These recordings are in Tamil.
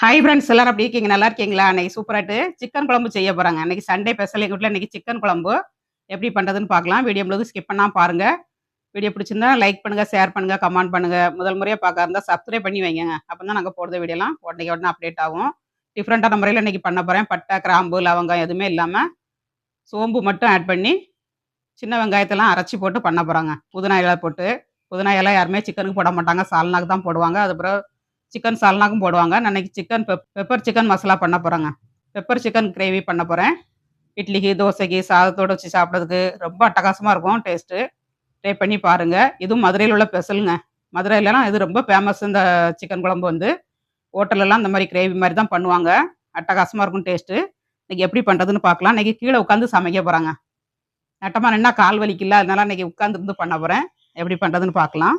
ஹாய் ஃப்ரெண்ட்ஸ் எல்லாரும் அப்படி இருக்கீங்க? நல்லா இருக்கீங்களா? அன்னைக்கு சூப்பராட்டு சிக்கன் குழம்பு செய்ய போகிறாங்க அன்னைக்கு சண்டே ஸ்பெஷல் எங்கள் வீட்டில் இன்னைக்கு சிக்கன் குழம்பு. எப்படி பண்ணுறதுன்னு பார்க்கலாம். வீடியோ முழுக்க ஸ்கிப் பண்ணால் பாருங்கள் வீடியோ பிடிச்சிருந்தா லைக் பண்ணுங்க ஷேர் பண்ணுங்கள் கமெண்ட் பண்ணுங்கள் முதல் முறையாக பார்க்க இருந்தால் சப்ஸ்கிரைப் பண்ணி வைங்க. அப்போ தான் நாங்கள் போடுற வீடியோலாம் உடனே உடனே அப்டேட் ஆகும். டிஃப்ரெண்ட்டான முறையில் இன்றைக்கி பண்ண போகிறேன் பட்டை கிராம்பு லவங்கம் எதுவுமே இல்லாமல் சோம்பு மட்டும் ஆட் பண்ணி சின்ன வெங்காயத்தெல்லாம் அரைச்சி போட்டு பண்ண போகிறாங்க புதினா இலை போட்டு. புதினா இலை யாருமே சிக்கனுக்கு போட மாட்டாங்க. சால்னாக்கு தான் போடுவாங்க. அதுக்கப்புறம் சிக்கன் சால்னாக்கும் போடுவாங்க. நான் chicken pep pepper chicken masala பண்ண போகிறேங்க பெப்பர் சிக்கன் கிரேவி பண்ண போகிறேன் இட்லிக்கு தோசைக்கு சாதத்தோடு வச்சு சாப்பிட்றதுக்கு ரொம்ப அட்டகாசமாக இருக்கும் டேஸ்ட்டு ட்ரை பண்ணி பாருங்கள் இதுவும் மதுரையில் உள்ள ஸ்பெஷலுங்க மதுரையிலலாம் இது ரொம்ப ஃபேமஸ் இந்த சிக்கன் குழம்பு வந்து. ஹோட்டலெல்லாம் இந்த மாதிரி கிரேவி மாதிரி தான் பண்ணுவாங்க. அட்டகாசமாக இருக்கும் டேஸ்ட்டு இன்றைக்கி எப்படி பண்ணுறதுன்னு பார்க்கலாம். இன்றைக்கி கீழே உட்காந்து சமைக்க போகிறாங்க நட்டமாக நின்னா கால் வலிக்கல அதனால இன்றைக்கி உட்காந்துருந்து பண்ண போகிறேன் எப்படி பண்ணுறதுன்னு பார்க்கலாம்.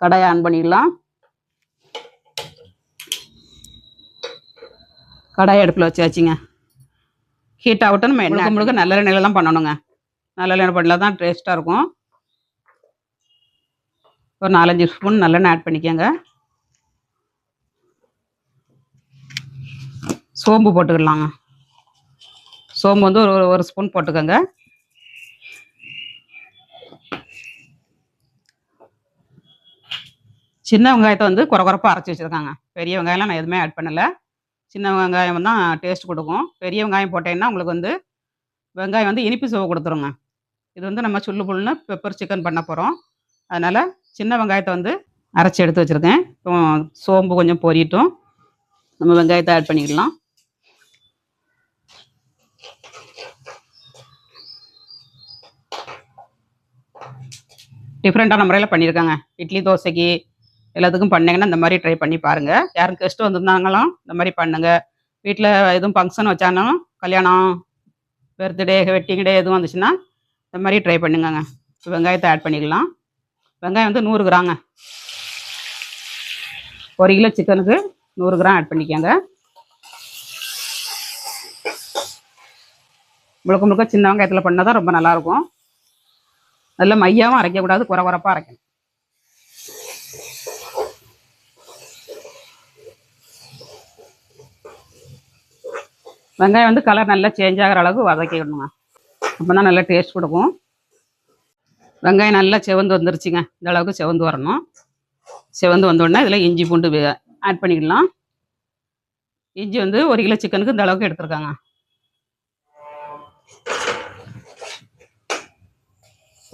கடையை ஆன் பண்ணிடலாம். கடாய் அடுப்பில் வச்சாச்சுங்க ஹீட் ஆகட்டும் நம்ம எண்ணெய் முழுக்க நல்ல எண்ணெயில தான் பண்ணணுங்க. நல்ல எண்ணெய் பண்ணல தான் டேஸ்ட்டாக இருக்கும். ஒரு நாலஞ்சு ஸ்பூன் நல்லெண்ணெய் ஆட் பண்ணிக்கோங்க. சோம்பு போட்டுக்கலாங்க. சோம்பு வந்து ஒரு ஒரு ஸ்பூன் போட்டுக்கோங்க. சின்ன வெங்காயத்தை வந்து குறை குறைப்பாக அரைச்சி வச்சுருக்காங்க. பெரிய வெங்காயம்லாம் நான் எதுவுமே ஆட் பண்ணலை. சின்ன வெங்காயம் தான் டேஸ்ட் கொடுக்கும். பெரிய வெங்காயம் போட்டேன்னா உங்களுக்கு வந்து வெங்காயம் வந்து இனிப்பு சுவை கொடுத்துருங்க. இது வந்து நம்ம சுள்ளு புல்லுன்னு பெப்பர் சிக்கன் பண்ண போகிறோம் அதனால் சின்ன வெங்காயத்தை வந்து அரைச்சி எடுத்து வச்சுருக்கேன். இப்போ சோம்பு கொஞ்சம் பொரியட்டும். நம்ம வெங்காயத்தை ஆட் பண்ணிக்கலாம். டிஃப்ரெண்ட்டான முறையில் பண்ணியிருக்காங்க. இட்லி தோசைக்கு எல்லாத்துக்கும் பண்ணீங்கன்னா இந்த மாதிரி ட்ரை பண்ணி பாருங்கள் யாரும் கெஸ்ட் வந்திருந்தாங்களாம் இந்த மாதிரி பண்ணுங்க. வீட்டில் எதுவும் ஃபங்க்ஷன் வச்சாலும் கல்யாணம் பர்த்டே வெட்டிங் டே எதுவும் வந்துச்சுன்னா இந்த மாதிரி ட்ரை பண்ணுங்கங்க. வெங்காயத்தை ஆட் பண்ணிக்கலாம். வெங்காயம் வந்து நூறு கிராங்க ஒரு கிலோ சிக்கனுக்கு நூறு கிராம் ஆட் பண்ணிக்கோங்க. முழுக்க முழுக்க சின்ன வெங்காயத்தில் பண்ணால் தான் ரொம்ப நல்லாயிருக்கும் நல்ல மையாவும் அரைக்கக்கூடாது குறை குறைப்பாக அரைக்கணும். வெங்காயம் வந்து கலர் நல்லா சேஞ்ச் ஆகிற அளவுக்கு வதக்கிடணுங்க அப்போ தான் நல்லா டேஸ்ட் கொடுக்கும். வெங்காயம் நல்லா செவந்து வந்துருச்சுங்க. இந்த அளவுக்கு செவந்து வரணும். செவந்து வந்தோடனே இதில் இஞ்சி பூண்டு ஆட் பண்ணிக்கலாம். இஞ்சி வந்து ஒரு கிலோ சிக்கனுக்கு இந்த அளவுக்கு எடுத்துருக்காங்க.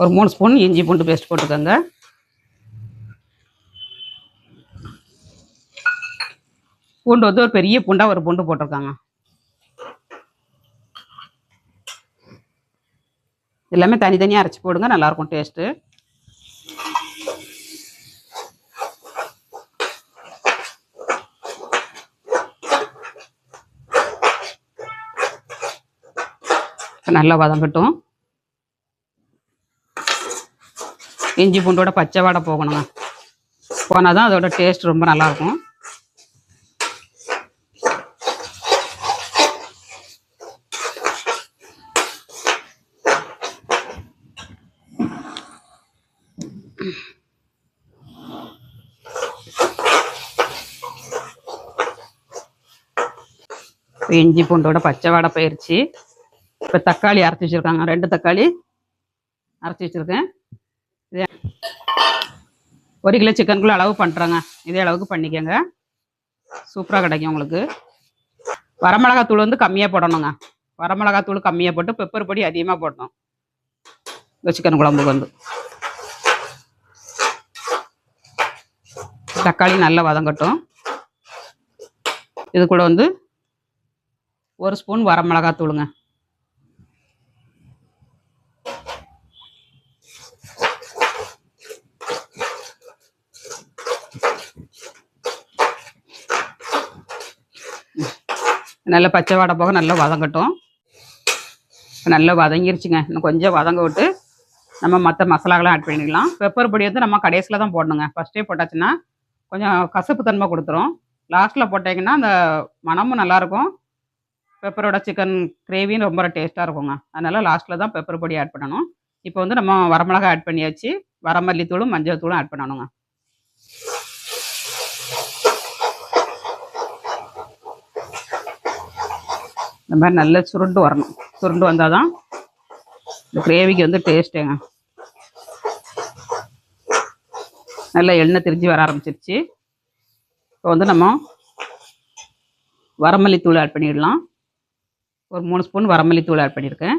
ஒரு மூணு ஸ்பூன் இஞ்சி பூண்டு பேஸ்ட் போட்டுக்கோங்க. பூண்டு வந்து ஒரு பெரிய பூண்டாக ஒரு பூண்டு போட்டிருக்காங்க. எல்லாமே தனித்தனியாக அரைச்சி போடுங்க நல்லாயிருக்கும் டேஸ்ட்டு நல்லா வதங்கட்டும். இஞ்சி பூண்டோட பச்சை வாடை போகணுங்க. போனால் தான் அதோட டேஸ்ட் ரொம்ப நல்லாயிருக்கும். இஞ்சி பூண்டோட பச்சை வாடை போயிடுச்சு இப்போ தக்காளி அரைச்சி வச்சுருக்காங்க. ரெண்டு தக்காளி அரைச்சி வச்சுருக்கேன். இதே ஒரு கிலோ சிக்கனுக்குள்ளே அளவு பண்ணுறாங்க இதே அளவுக்கு பண்ணிக்கோங்க. சூப்பராக கிடைக்கும் உங்களுக்கு. வரமிளகாத்தூள் வந்து கம்மியாக போடணுங்க. வரமிளகாத்தூள் கம்மியாக போட்டு பெப்பர் பொடி அதிகமாக போடணும். இந்த சிக்கன் குழம்புக்கு வந்து. தக்காளி நல்லா வதங்கட்டும். இது கூட வந்து ஒரு ஸ்பூன் வரமிளகாத்தூளுங்க நல்லா பச்சை வாடை போக நல்லா வதங்கட்டும். நல்லா வதங்கிருச்சுங்க. இன்னும் கொஞ்சம் வதங்க விட்டு நம்ம மற்ற மசாலாக்கெல்லாம் ஆட் பண்ணிக்கலாம். பெப்பர் பொடி வந்து நம்ம கடைசியில் தான் போடணுங்க. ஃபஸ்ட்டே போட்டாச்சுன்னா கொஞ்சம் கசப்பு தன்மை கொடுத்துரும் லாஸ்ட்டில் போட்டிங்கன்னா அந்த மனமும் நல்லாயிருக்கும் பெப்பரோட சிக்கன் கிரேவியும் ரொம்ப டேஸ்ட்டாக இருக்குங்க. அதனால் லாஸ்ட்டில் தான் பெப்பர் பொடி ஆட் பண்ணணும். இப்போ வந்து நம்ம வரமிளகா ஆட் பண்ணியாச்சு. வரமல்லி தூளும் மஞ்சள் தூளும் ஆட் பண்ணணுங்க. இந்த மாதிரி நல்லா சுருண்டு வரணும். சுருண்டு வந்தால் தான் இந்த கிரேவிக்கு வந்து டேஸ்ட்டுங்க. நல்லா எண்ணெய் திரிஞ்சு வர ஆரம்பிச்சிருச்சு. இப்போ வந்து நம்ம வரமல்லி தூள் ஆட் பண்ணிடலாம். ஒரு மூணு ஸ்பூன் வரமல்லி தூள் ஆட் பண்ணியிருக்கேன்.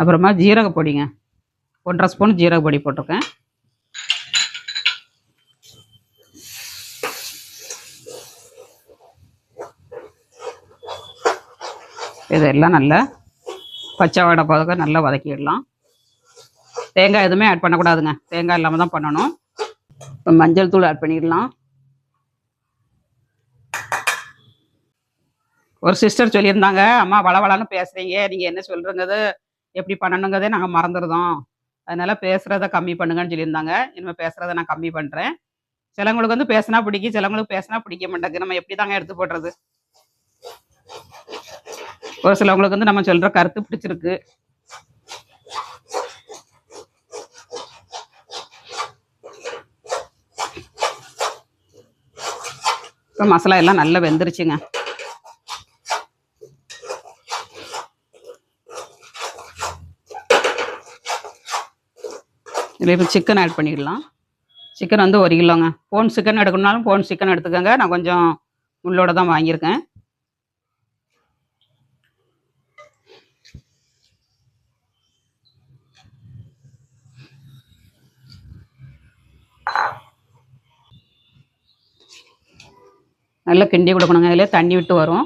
அப்புறமா ஜீரக பொடிங்க. ஒன்றரை ஸ்பூன் ஜீரக பொடி போட்டிருக்கேன். இதெல்லாம் நல்லா பச்சை வடை பதக்க நல்லா வதக்கிடலாம். தேங்காய் எதுவுமே ஆட் பண்ணக்கூடாதுங்க. தேங்காய் இல்லாமல் தான் பண்ணணும். இப்போ மஞ்சள் தூள் ஆட் பண்ணிடலாம். ஒரு சிஸ்டர் சொல்லியிருந்தாங்க அம்மா வளவளன்னு பேசுகிறீங்க நீங்கள் என்ன சொல்றங்கிறது எப்படி பண்ணணுங்கிறதே நாங்கள் மறந்துடுதோம் அதனால பேசுறத கம்மி பண்ணுங்கன்னு சொல்லியிருந்தாங்க. இனிமேல் பேசுறத நான் கம்மி பண்ணுறேன் சிலவங்களுக்கு வந்து பேசினா பிடிக்கும் சிலவங்களுக்கு பேசினா பிடிக்க மாட்டேங்குது. நம்ம எப்படி தாங்க எடுத்து போடுறது? ஒரு சிலவங்களுக்கு வந்து நம்ம சொல்கிற கருத்து பிடிச்சிருக்கு. இப்போ மசாலா எல்லாம் நல்லா வெந்துருச்சுங்க. இதில் இப்போ சிக்கன் ஆட் பண்ணிடலாம். சிக்கன் வந்து ஒரு கிலோங்க. போன் சிக்கன் எடுக்கணுனாலும் போன் சிக்கன் எடுத்துக்கோங்க. நான் கொஞ்சம் முள்ளோட தான் வாங்கியிருக்கேன். நல்லா கிண்டி கொடுக்கணுங்க. அதில் தண்ணி விட்டு வரும்.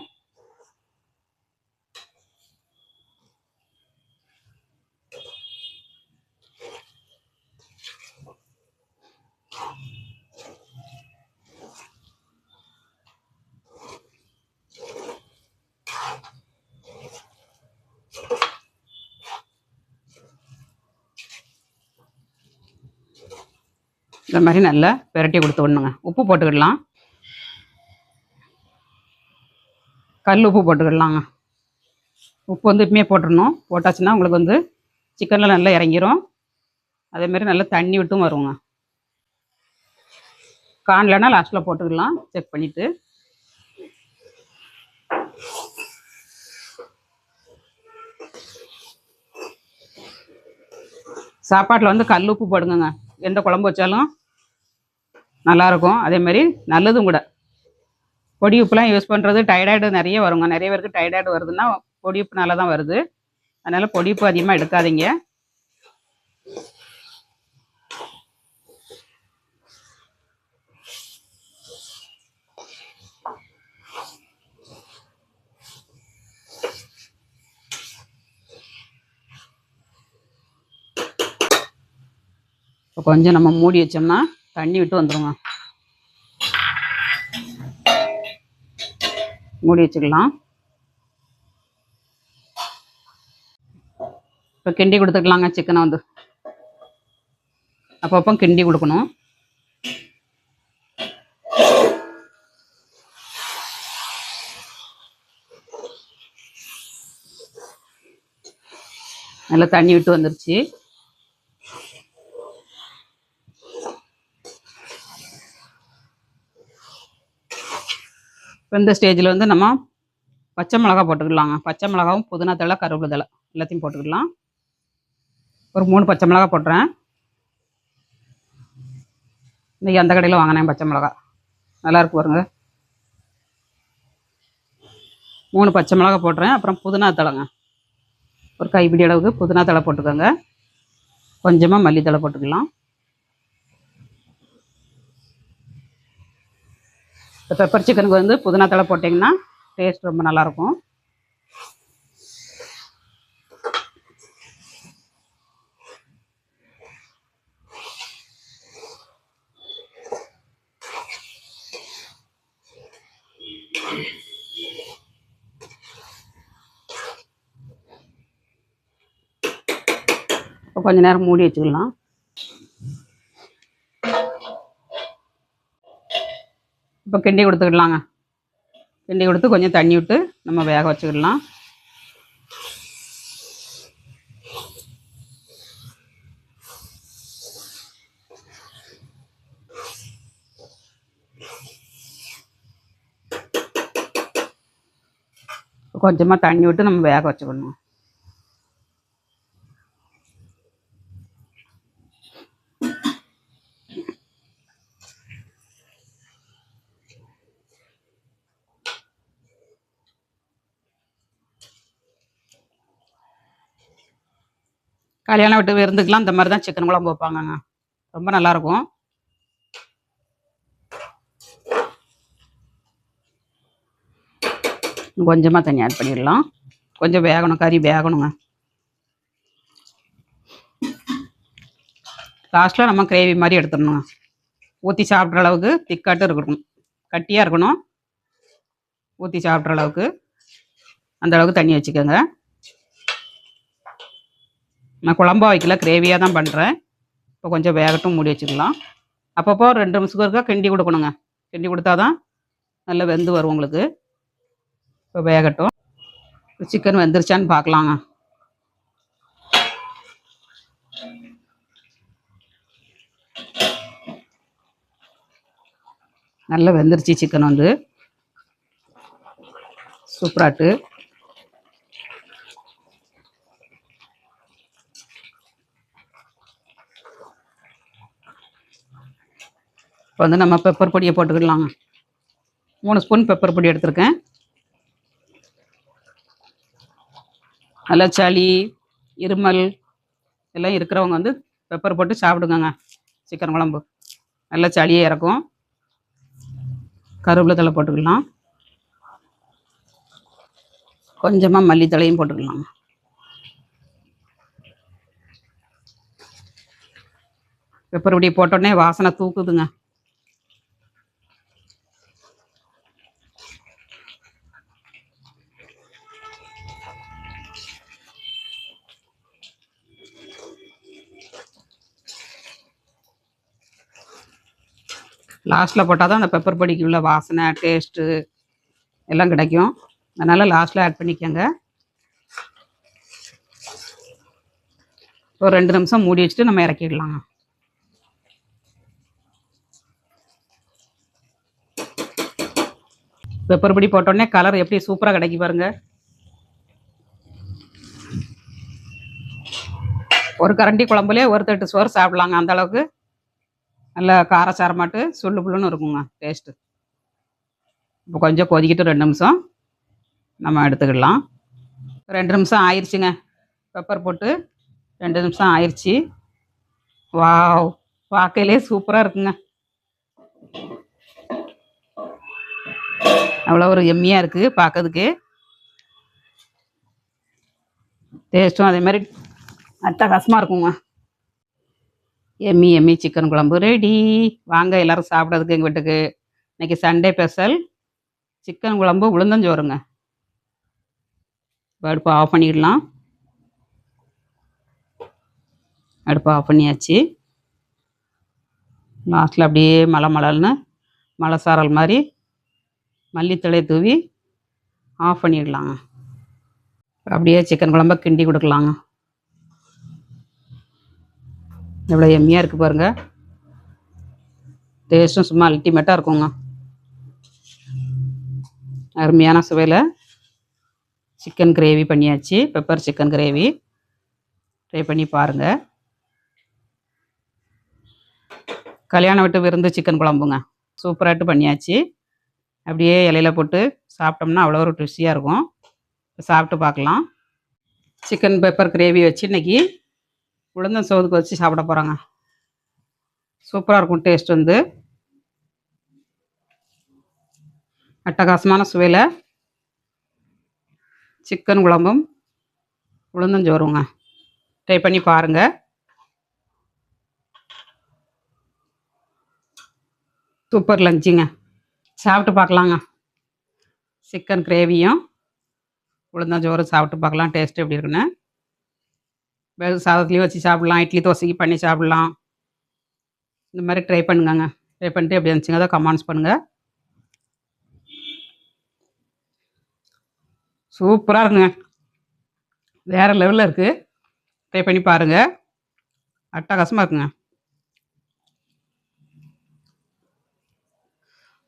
இந்த மாதிரி நல்லா பெரட்டி கொடுத்து விடணுங்க. உப்பு போட்டுக்கிடலாம். கல் உப்பு போட்டுக்கிடலாங்க. உப்பு வந்து இப்பமே போட்டுடணும். போட்டாச்சுன்னா உங்களுக்கு வந்து சிக்கனில் நல்லா இறங்கிரும். அதேமாரி நல்லா தண்ணி விட்டும் வருவோங்க காணலன்னா லாஸ்ட்டில் போட்டுக்கலாம். செக் பண்ணிவிட்டு சாப்பாட்டில் வந்து கல் உப்பு போடுங்கங்க. எந்த குழம்பு வச்சாலும் நல்லாயிருக்கும். அதேமாரி நல்லதும் கூட. பொடி உப்புலாம் யூஸ் பண்ணுறது டைடாய்டு நிறைய வருங்க. நிறைய பேருக்கு டைடாய்டு வருதுன்னா பொடி உப்புனால தான் வருது. அதனால் பொடி உப்பு அதிகமாக எடுக்காதீங்க. இப்போ கொஞ்சம் நம்ம மூடி வச்சோம்னா தண்ணி விட்டு வந்துடுங்க மூடி வச்சுக்கலாம். இப்போ கிண்டி கொடுத்துக்கலாங்க சிக்கனை வந்து. அப்பப்போ கிண்டி கொடுக்கணும். நல்லா தண்ணி விட்டு வந்துருச்சு. இப்போ இந்த ஸ்டேஜில் வந்து நம்ம பச்சை மிளகா போட்டுக்கலாங்க. பச்சை மிளகாவும் புதினா தழை கருவேப்பிலை தழை எல்லாத்தையும் போட்டுக்கலாம். ஒரு மூணு பச்சை மிளகா போட்டுறேன். இன்றைக்கி அந்த கடையில் வாங்கினேன் பச்சை மிளகா? நல்லாயிருக்கு பாருங்க. மூணு பச்சை மிளகா போட்டுறேன். அப்புறம் புதினா தழைங்க. ஒரு கைப்பிடி அளவுக்கு புதினா தழை போட்டுக்கோங்க. கொஞ்சமாக மல்லித்தழை போட்டுக்கலாம். பெப்பர் சிக்கனுக்கு வந்து புதினா தலை போட்டிங்கன்னா டேஸ்ட் ரொம்ப நல்லாயிருக்கும். கொஞ்ச நேரம் மூடி வச்சுக்கலாம். இப்போ கிண்டி கொடுத்துக்கிடலாங்க கிண்டி கொடுத்து கொஞ்சம் தண்ணி விட்டு நம்ம வேக வச்சுக்கிடலாம் கொஞ்சமாக தண்ணி விட்டு நம்ம வேக வச்சுக்கணும். கல்யாணம் விட்டு விருந்துக்கெலாம் இந்த மாதிரி தான் சிக்கன் குழம்பு வைப்பாங்கங்க. ரொம்ப நல்லாயிருக்கும். கொஞ்சமாக தண்ணி ஆட் பண்ணிடலாம். கொஞ்சம் வேகணும் கறி வேகணுங்க. லாஸ்ட்டில் நம்ம கிரேவி மாதிரி எடுத்துடணுங்க. ஊற்றி சாப்பிட்ற அளவுக்கு திக்காட்டும் இருக்கணும். கட்டியாக இருக்கணும். ஊற்றி சாப்பிட்ற அளவுக்கு. அந்த அளவுக்கு தண்ணி வச்சுக்கோங்க. நான் குழம்பா வைக்கல கிரேவியாக தான் பண்ணுறேன் இப்போ கொஞ்சம் வேகட்டும் மூடி வச்சுக்கலாம். அப்பப்போ ரெண்டு நிமிஷத்துக்கு ஒருக்கா கிண்டி கொடுக்கணுங்க. கிண்டி கொடுத்தா தான் நல்லா வெந்து வரும் உங்களுக்கு. இப்போ வேகட்டும். சிக்கன் வெந்துருச்சான்னு பார்க்கலாங்க. நல்லா வெந்துருச்சு சிக்கன் வந்து. சூப்பராட்டு. இப்போ வந்து நம்ம பெப்பர் பொடியை போட்டுக்கலாங்க மூணு ஸ்பூன் பெப்பர் பொடி எடுத்திருக்கேன். நல்லா சளி இருமல் எல்லாம் இருக்கிறவங்க வந்து பெப்பர் போட்டு சாப்பிடுங்கங்க. சிக்கன் குழம்பு. நல்லா சளியே இறக்கும். கருவேப்பிலை தழை போட்டுக்கலாம். கொஞ்சமாக மல்லித்தலையும் போட்டுக்கலாம். பெப்பர் பொடி போட்டோடனே வாசனை தூக்குதுங்க. லாஸ்ட்டில் போட்டால் தான் அந்த பெப்பர் பொடிக்கு உள்ள வாசனை டேஸ்ட்டு எல்லாம் கிடைக்கும். அதனால் லாஸ்ட்டில் ஆட் பண்ணிக்கோங்க. ஒரு ரெண்டு நிமிஷம் மூடி வச்சுட்டு நம்ம இறக்கிடலாம். பெப்பர் பொடி போட்டோடனே கலர் எப்படி சூப்பராக கிடைக்கி பாருங்க. ஒரு கரண்டி குழம்புலேயே ஒரு தட்டு சோறு சாப்பிடலாங்க அந்த அளவுக்கு. நல்லா காரசாரமாட்டு சுள்ளு புள்ளுன்னு இருக்குங்க டேஸ்ட்டு இப்போ கொஞ்சம் கொதிக்கிட்டு ரெண்டு நிமிஷம். நம்ம எடுத்துக்கிடலாம். ரெண்டு நிமிஷம் ஆயிடுச்சுங்க பெப்பர் போட்டு ரெண்டு நிமிஷம் ஆயிடுச்சு வாவ் பார்க்கையிலே சூப்பராக இருக்குங்க. அவ்வளோ ஒரு எம்மியாக இருக்குது பார்க்கறதுக்கு டேஸ்ட்டும் அதே மாதிரி அட்டகாசமாக இருக்குங்க. எம்மி எம்மி சிக்கன் குழம்பு ரெடி வாங்க எல்லாரும் சாப்பிட்றதுக்கு எங்கள் வீட்டுக்கு. இன்னைக்கு சண்டே ஸ்பெஷல் சிக்கன் குழம்பு உளுந்தஞ்சோறுங்க. இப்போ அடுப்பை ஆஃப் பண்ணிடலாம். அடுப்பை ஆஃப் பண்ணியாச்சு. லாஸ்ட்டில் அப்படியே மலை மலல்னு மலை சாரல் மாதிரி மல்லித்தழை தூவி ஆஃப் பண்ணிடலாங்க. அப்படியே சிக்கன் குழம்ப கிண்டி கொடுக்கலாங்க. எவ்வளோ எம்மியாக இருக்குது பாருங்கள் டேஸ்ட்டும் சும்மா அல்டிமேட்டாக இருக்குங்க. அருமையான சுவையில் சிக்கன் கிரேவி பண்ணியாச்சு. பெப்பர் சிக்கன் கிரேவி ட்ரை பண்ணி பாருங்கள் கல்யாணம் விட்டு விருந்து சிக்கன் குழம்புங்க. சூப்பராகிட்டு பண்ணியாச்சு. அப்படியே இலையில போட்டு சாப்பிட்டோம்னா அவ்வளோ ஒரு ருசியாக இருக்கும். சாப்பிட்டு பார்க்கலாம். சிக்கன் பெப்பர் கிரேவி வச்சு இன்னைக்கு உளுந்தம் சோதுக்கு வச்சு சாப்பிட போகிறாங்க சூப்பராக இருக்கும் டேஸ்ட் வந்து. அட்டகாசமான சுவையில் சிக்கன் குழம்பும் உளுந்தஞ்சோறுங்க ட்ரை பண்ணி பாருங்கள் சூப்பர் லஞ்சுங்க சாப்பிட்டு பார்க்கலாங்க. சிக்கன் கிரேவியும் உளுந்தஞ்சோறு சாப்பிட்டு பார்க்கலாம். டேஸ்ட் எப்படி இருக்குன்னு. வெறும் சாதத்துலேயும் வச்சு சாப்பிட்லாம். இட்லி தோசைக்கு பண்ணி சாப்பிட்லாம். இந்த மாதிரி ட்ரை பண்ணுங்கங்க. ட்ரை பண்ணிட்டு எப்படி இருந்துச்சுங்க அதை கமெண்ட்ஸ் பண்ணுங்கள் சூப்பராக இருக்குங்க. வேறு லெவலில் இருக்குது ட்ரை பண்ணி பாருங்கள் அட்டகாசமாக இருக்குங்க.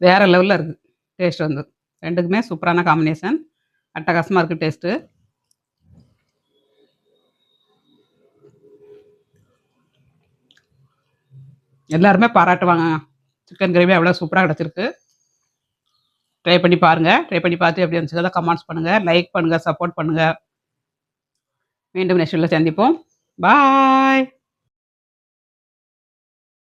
வேறு லெவலில் இருக்குது டேஸ்ட் வந்து. ரெண்டுக்குமே சூப்பரான காம்பினேஷன் அட்டகாசமாக இருக்குது டேஸ்ட்டு எல்லாருமே பாராட்டுவாங்க. சிக்கன் கிரேவி அவ்வளோ சூப்பராக கிடச்சிருக்கு. ட்ரை பண்ணி பாருங்கள் ட்ரை பண்ணி பார்த்து எப்படி இருந்துச்சு கமெண்ட்ஸ் பண்ணுங்கள் லைக் பண்ணுங்கள் சப்போர்ட் பண்ணுங்கள் மீண்டும் நெக்ஸ்ட் சந்திப்போம். பாய்